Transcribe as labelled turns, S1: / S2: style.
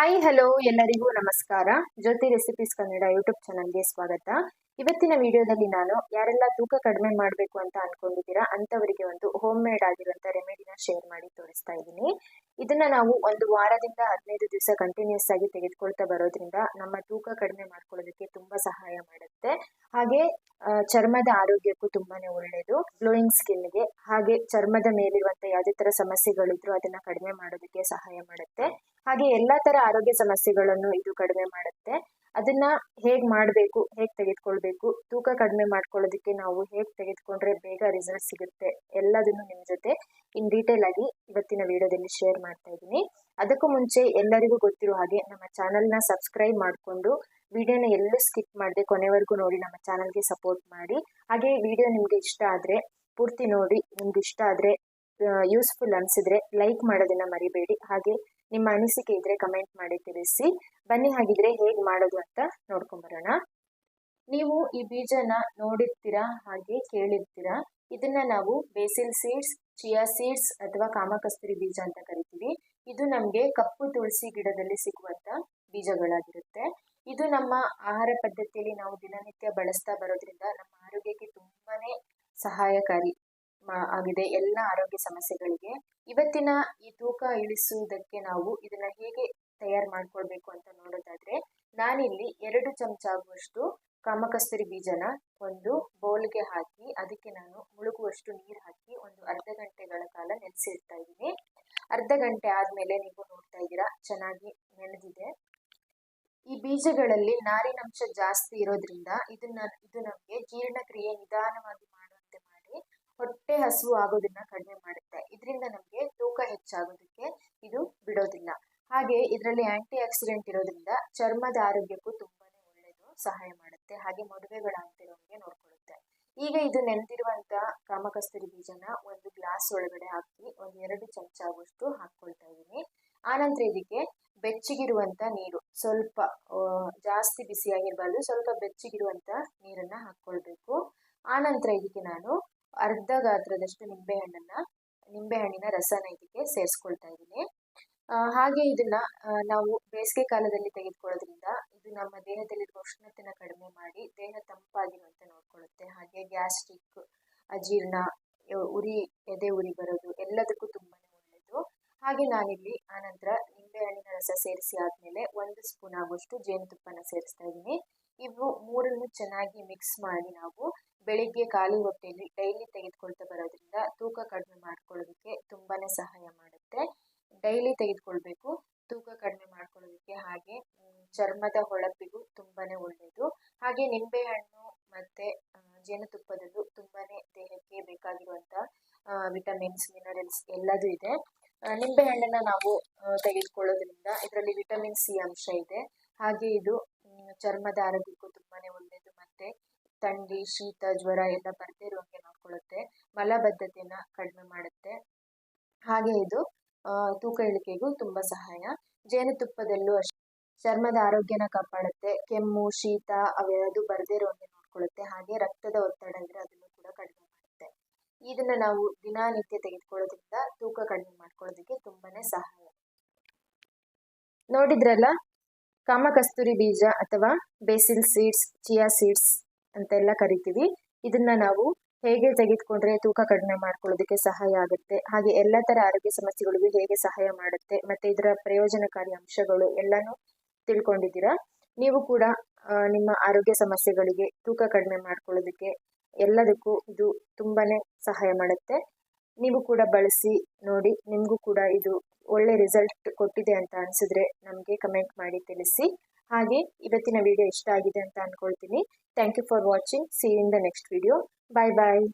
S1: Hi hello ಎಲ್ಲರಿಗೂ ನಮಸ್ಕಾರ. ಜ್ಯೋತಿ recipes Kannada YouTube ಚಾನಲ್ಗೆ ಸ್ವಾಗತ. ಇವತ್ತಿನ ವಿಡಿಯೋದಲ್ಲಿ ನಾನು ಯಾರೆಲ್ಲ ತೂಕ ಕಡಿಮೆ ಮಾಡಬೇಕು ಅಂತ ಅನ್ಕೊಂಡಿದ್ದೀರಾ ಅಂಥವರಿಗೆ ಒಂದು ಹೋಮ್ ಮೇಡ್ ಆಗಿರುವಂಥ ರೆಮಿಡಿನ ಶೇರ್ ಮಾಡಿ ತೋರಿಸ್ತಾ ಇದ್ದೀನಿ. ಇದನ್ನ ನಾವು ಒಂದು ವಾರದಿಂದ ಹದಿನೈದು ದಿವಸ ಕಂಟಿನ್ಯೂಸ್ ಆಗಿ ತೆಗೆದುಕೊಳ್ತಾ ಬರೋದ್ರಿಂದ ನಮ್ಮ ತೂಕ ಕಡಿಮೆ ಮಾಡ್ಕೊಳ್ಳೋದಕ್ಕೆ ತುಂಬಾ ಸಹಾಯ ಮಾಡುತ್ತೆ. ಹಾಗೆ ಚರ್ಮದ ಆರೋಗ್ಯಕ್ಕೂ ತುಂಬಾನೇ ಒಳ್ಳೆಯದು ಗ್ಲೋಯಿಂಗ್ ಸ್ಕಿನ್ಗೆ ಹಾಗೆ ಚರ್ಮದ ಮೇಲಿರುವಂತ ಯಾವುದೇ ತರ ಸಮಸ್ಯೆಗಳಿದ್ರು ಅದನ್ನ ಕಡಿಮೆ ಮಾಡೋದಕ್ಕೆ ಸಹಾಯ ಮಾಡುತ್ತೆ. ಹಾಗೆ ಎಲ್ಲಾ ತರ ಆರೋಗ್ಯ ಸಮಸ್ಯೆಗಳನ್ನು ಇದು ಕಡಿಮೆ ಮಾಡುತ್ತೆ. ಅದನ್ನ ಹೇಗೆ ಮಾಡಬೇಕು, ಹೇಗೆ ತೆಗೆದುಕೊಳ್ಬೇಕು, ತೂಕ ಕಡಿಮೆ ಮಾಡ್ಕೊಳ್ಳೋದಕ್ಕೆ ನಾವು ಹೇಗೆ ತೆಗೆದುಕೊಂಡ್ರೆ ಬೇಗ ರಿಸಲ್ಟ್ ಸಿಗುತ್ತೆ ಎಲ್ಲದನ್ನು ನಿಮ್ಮ ಜೊತೆ ಇನ್ ಡೀಟೇಲ್ ಆಗಿ ಇವತ್ತಿನ ವಿಡಿಯೋದಲ್ಲಿ ಶೇರ್ ಮಾಡ್ತಾ ಇದ್ದೀನಿ. ಅದಕ್ಕೂ ಮುಂಚೆ ಎಲ್ಲರಿಗೂ ಗೊತ್ತಿರೋ ಹಾಗೆ ನಮ್ಮ ಚಾನಲ್ನ ಸಬ್ಸ್ಕ್ರೈಬ್ ಮಾಡಿಕೊಂಡು ವಿಡಿಯೋನ ಎಲ್ಲೂ ಸ್ಕಿಪ್ ಮಾಡದೆ ಕೊನೆವರೆಗೂ ನೋಡಿ ನಮ್ಮ ಚಾನಲ್ಗೆ ಸಪೋರ್ಟ್ ಮಾಡಿ. ಹಾಗೆ ವಿಡಿಯೋ ನಿಮಗೆ ಇಷ್ಟ ಆದರೆ, ಪೂರ್ತಿ ನೋಡಿ, ನಿಮ್ಗೆ ಇಷ್ಟ ಆದರೆ ಯೂಸ್ಫುಲ್ ಅನಿಸಿದ್ರೆ ಲೈಕ್ ಮಾಡೋದನ್ನ ಮರಿಬೇಡಿ. ಹಾಗೆ ನಿಮ್ಮ ಅನಿಸಿಕೆ ಇದ್ರೆ ಕಮೆಂಟ್ ಮಾಡಿ ತಿಳಿಸಿ. ಬನ್ನಿ ಹಾಗಿದ್ರೆ ಹೇಗೆ ಮಾಡೋದು ಅಂತ ನೋಡ್ಕೊಂಬರೋಣ. ನೀವು ಈ ಬೀಜನ ನೋಡಿರ್ತೀರಾ ಹಾಗೆ ಕೇಳಿರ್ತೀರಾ. ಇದನ್ನ ನಾವು ಬೇಸಿಲ್ ಸೀಡ್ಸ್ ಚಿಯಾ ಸೀಡ್ಸ್ ಅಥವಾ ಕಾಮಕಸ್ತೂರಿ ಬೀಜ ಅಂತ ಕರಿತೀವಿ. ಇದು ನಮಗೆ ಕಪ್ಪು ತುಳಸಿ ಗಿಡದಲ್ಲಿ ಸಿಗುವಂತ ಬೀಜಗಳಾಗಿರುತ್ತೆ. ಇದು ನಮ್ಮ ಆಹಾರ ಪದ್ಧತಿಯಲ್ಲಿ ನಾವು ದಿನನಿತ್ಯ ಬಳಸ್ತಾ ಬರೋದ್ರಿಂದ ನಮ್ಮ ಆರೋಗ್ಯಕ್ಕೆ ತುಂಬಾನೇ ಸಹಾಯಕಾರಿ. ಆಗಿದೆ ಎಲ್ಲ ಆರೋಗ್ಯ ಸಮಸ್ಯೆಗಳಿಗೆ. ಇವತ್ತಿನ ಈ ತೂಕ ಇಳಿಸುವುದಕ್ಕೆ ನಾವು ಇದನ್ನ ಹೇಗೆ ತಯಾರು ಮಾಡ್ಕೊಳ್ಬೇಕು ಅಂತ ನೋಡೋದಾದ್ರೆ, ನಾನಿಲ್ಲಿ ಎರಡು ಚಮಚ ಆಗುವಷ್ಟು ಕಾಮಕಸ್ತೂರಿ ಬೀಜನ ಒಂದು ಬೌಲ್ಗೆ ಹಾಕಿ, ಅದಕ್ಕೆ ನಾನು ಮುಳುಗುವಷ್ಟು ನೀರು ಹಾಕಿ ಒಂದು ಅರ್ಧ ಗಂಟೆಗಳ ಕಾಲ ನೆನೆಸಿಡ್ತಾ ಇದ್ದೀನಿ. ಅರ್ಧ ಗಂಟೆ ಆದ್ಮೇಲೆ ನೀವು ನೋಡ್ತಾ ಇದ್ದೀರಾ, ಚೆನ್ನಾಗಿ ನೆನೆದಿದೆ. ಈ ಬೀಜಗಳಲ್ಲಿ ನಾರಿನಂಶ ಜಾಸ್ತಿ ಇರೋದ್ರಿಂದ ಇದನ್ನ, ಇದು ನಮಗೆ ಜೀರ್ಣಕ್ರಿಯೆ ನಿಧಾನವಾಗಿ ಹೊಟ್ಟೆ ಹಸಿವು ಆಗೋದನ್ನ ಕಡಿಮೆ ಮಾಡುತ್ತೆ. ಇದರಿಂದ ನಮಗೆ ತೂಕ ಹೆಚ್ಚಾಗೋದಕ್ಕೆ ಇದು ಬಿಡೋದಿಲ್ಲ. ಹಾಗೆ ಇದರಲ್ಲಿ ಆಂಟಿ ಆಕ್ಸಿಡೆಂಟ್ ಇರೋದ್ರಿಂದ ಚರ್ಮದ ಆರೋಗ್ಯಕ್ಕೂ ತುಂಬಾನೇ ಒಳ್ಳೆಯದು ಸಹಾಯ ಮಾಡುತ್ತೆ. ಹಾಗೆ ಮದುವೆಗಳಾಗ್ತಿರೋಂಗೆ ನೋಡ್ಕೊಳ್ಳುತ್ತೆ. ಈಗ ಇದು ನೆನೆದಿರುವಂತ ಕಾಮಕಸ್ತೂರಿ ಬೀಜನ ಒಂದು ಗ್ಲಾಸ್ ಒಳಗಡೆ ಹಾಕಿ ಒಂದು ಎರಡು ಚಮಚ ಆಗುವಷ್ಟು ಹಾಕ್ಕೊಳ್ತಾ ಇದ್ದೀನಿ ಆನಂತರ ಇದಕ್ಕೆ ಬೆಚ್ಚಗಿರುವಂತ ನೀರು, ಸ್ವಲ್ಪ ಜಾಸ್ತಿ ಜಾಸ್ತಿ ಬಿಸಿಯಾಗಿರಬಾರ್ದು, ಸ್ವಲ್ಪ ಬೆಚ್ಚಗಿರುವಂತ ನೀರನ್ನ ಹಾಕ್ಕೊಳ್ಬೇಕು ಆನಂತರ ಇದಕ್ಕೆ ನಾನು ಅರ್ಧ ಗಾತ್ರದಷ್ಟು ನಿಂಬೆಹಣ್ಣನ್ನ, ನಿಂಬೆಹಣ್ಣಿನ ರಸನ ಇದಕ್ಕೆ ಸೇರಿಸ್ಕೊಳ್ತಾ ಇದ್ದೀನಿ. ಹಾಗೆ ಇದನ್ನ ನಾವು ಬೇಸಿಗೆ ಕಾಲದಲ್ಲಿ ತೆಗೆದುಕೊಳ್ಳೋದ್ರಿಂದ ಇದು ನಮ್ಮ ದೇಹದಲ್ಲಿರುವ ಉಷ್ಣತೆನ ಕಡಿಮೆ ಮಾಡಿ ದೇಹ ತಂಪಾಗಿರುವಂತೆ ನೋಡ್ಕೊಳ್ಳುತ್ತೆ. ಹಾಗೆ ಗ್ಯಾಸ್ಟ್ರಿಕ್, ಅಜೀರ್ಣ ಉರಿ, ಎದೆ ಉರಿ ಬರೋದು ಎಲ್ಲದಕ್ಕೂ ತುಂಬಾನೇ ಒಳ್ಳೆಯದು. ಹಾಗೆ ನಾನಿಲ್ಲಿ ಆನಂತರ ನಿಂಬೆಹಣ್ಣಿನ ರಸ ಸೇರಿಸಿ ಆದಮೇಲೆ ಒಂದು ಸ್ಪೂನ್ ಆಗುವಷ್ಟು ಜೇನುತುಪ್ಪನ ಸೇರಿಸ್ತಾ ಇದ್ದೀನಿ. ಇವು ಮೂರನ್ನು ಚೆನ್ನಾಗಿ ಮಿಕ್ಸ್ ಮಾಡಿ ನಾವು ಬೆಳಿಗ್ಗೆ ಖಾಲಿ ಹೊಟ್ಟೆಯಲ್ಲಿ ಡೈಲಿ ತೆಗೆದುಕೊಳ್ತಾ ಬರೋದ್ರಿಂದ ತೂಕ ಕಡಿಮೆ ಮಾಡ್ಕೊಳ್ಳೋದಕ್ಕೆ ತುಂಬಾ ಸಹಾಯ ಮಾಡುತ್ತೆ. ಡೈಲಿ ತೆಗೆದುಕೊಳ್ಬೇಕು, ತೂಕ ಕಡಿಮೆ ಮಾಡ್ಕೊಳ್ಳೋದಕ್ಕೆ ಹಾಗೆ ಚರ್ಮದ ಹೊಳಪಿಗೂ ತುಂಬಾ ಒಳ್ಳೆಯದು. ಹಾಗೆ ನಿಂಬೆಹಣ್ಣು ಮತ್ತೆ ಜೇನುತುಪ್ಪದಲ್ಲೂ ತುಂಬಾ ದೇಹಕ್ಕೆ ಬೇಕಾಗಿರುವಂಥ ವಿಟಮಿನ್ಸ್, ಮಿನರಲ್ಸ್ ಎಲ್ಲದೂ ಇದೆ. ನಿಂಬೆ ನಿಂಬೆಹಣ್ಣನ್ನ ನಾವು ತೆಗೆದುಕೊಳ್ಳೋದ್ರಿಂದ ಇದರಲ್ಲಿ ವಿಟಮಿನ್ ಸಿ ಅಂಶ ಇದೆ. ಹಾಗೆ ಇದು ಚರ್ಮದ ಆರೋಗ್ಯಕ್ಕೂ ಥಂಡಿ ಶೀತ, ಜ್ವರ ಎಲ್ಲ ಬರದೇ ಇರುವಂಗೆ ನೋಡ್ಕೊಳ್ಳುತ್ತೆ ಮಲಬದ್ಧತೆನ ಕಡಿಮೆ ಮಾಡುತ್ತೆ. ಹಾಗೆ ಇದು ತೂಕ ಇಳಿಕೆಗೂ ತುಂಬಾ ಸಹಾಯ. ಜೇನುತುಪ್ಪದಲ್ಲೂ ಅಷ್ಟೇ. ಚರ್ಮದ ಆರೋಗ್ಯನ ಕಾಪಾಡುತ್ತೆ. ಕೆಮ್ಮು, ಶೀತ ಅವೆಲ್ಲದೂ ಬರದೇ ಇರುವಂಗೆ ನೋಡ್ಕೊಳ್ಳುತ್ತೆ ಹಾಗೆ ರಕ್ತದ ಒತ್ತಡ ಇದ್ರೆ ಅದನ್ನು ಕೂಡ ಕಡಿಮೆ ಮಾಡುತ್ತೆ. ಇದನ್ನ ನಾವು ದಿನನಿತ್ಯ ತೆಗೆದುಕೊಳ್ಳೋದ್ರಿಂದ ತೂಕ ಕಡಿಮೆ ಮಾಡ್ಕೊಳ್ಳೋದಕ್ಕೆ ತುಂಬಾನೇ ಸಹಾಯ. ನೋಡಿದ್ರಲ್ಲ? ಕಾಮಕಸ್ತೂರಿ ಬೀಜ ಅಥವಾ ಬೇಸಿಲ್ ಸೀಡ್ಸ್, ಚಿಯಾ ಸೀಡ್ಸ್. ಅಂತೆಲ್ಲ ಕರಿತೀವಿ. ಇದನ್ನ ನಾವು ಹೇಗೆ ತೆಗೆದುಕೊಂಡ್ರೆ ತೂಕ ಕಡಿಮೆ ಮಾಡ್ಕೊಳ್ಳೋದಕ್ಕೆ ಸಹಾಯ ಆಗುತ್ತೆ. ಹಾಗೆ ಎಲ್ಲ ತರ ಆರೋಗ್ಯ ಸಮಸ್ಯೆಗಳಿಗೂ ಹೇಗೆ ಸಹಾಯ ಮಾಡುತ್ತೆ, ಮತ್ತೆ ಇದರ ಪ್ರಯೋಜನಕಾರಿ ಅಂಶಗಳು ಎಲ್ಲಾನು ತಿಳ್ಕೊಂಡಿದ್ದೀರಾ? ನೀವು ಕೂಡ ನಿಮ್ಮ ಆರೋಗ್ಯ ಸಮಸ್ಯೆಗಳಿಗೆ ತೂಕ ಕಡಿಮೆ ಮಾಡ್ಕೊಳ್ಳೋದಕ್ಕೆ ಎಲ್ಲದಕ್ಕೂ ಇದು ತುಂಬಾನೇ ಸಹಾಯ ಮಾಡುತ್ತೆ. ನೀವು ಕೂಡ ಬಳಸಿ ನೋಡಿ, ನಿಮಗೂ ಕೂಡ ಇದು ಒಳ್ಳೆ ರಿಸಲ್ಟ್ ಕೊಟ್ಟಿದೆ ಅಂತ ಅನ್ಸಿದ್ರೆ ನಮಗೆ ಕಮೆಂಟ್ ಮಾಡಿ ತಿಳಿಸಿ. ಹಾಗೆ ಇವತ್ತಿನ ವಿಡಿಯೋ ಇಷ್ಟ ಆಗಿದೆ ಅಂತ ಅನ್ಕೊಳ್ತೀನಿ. Thank you for watching see in the next video bye bye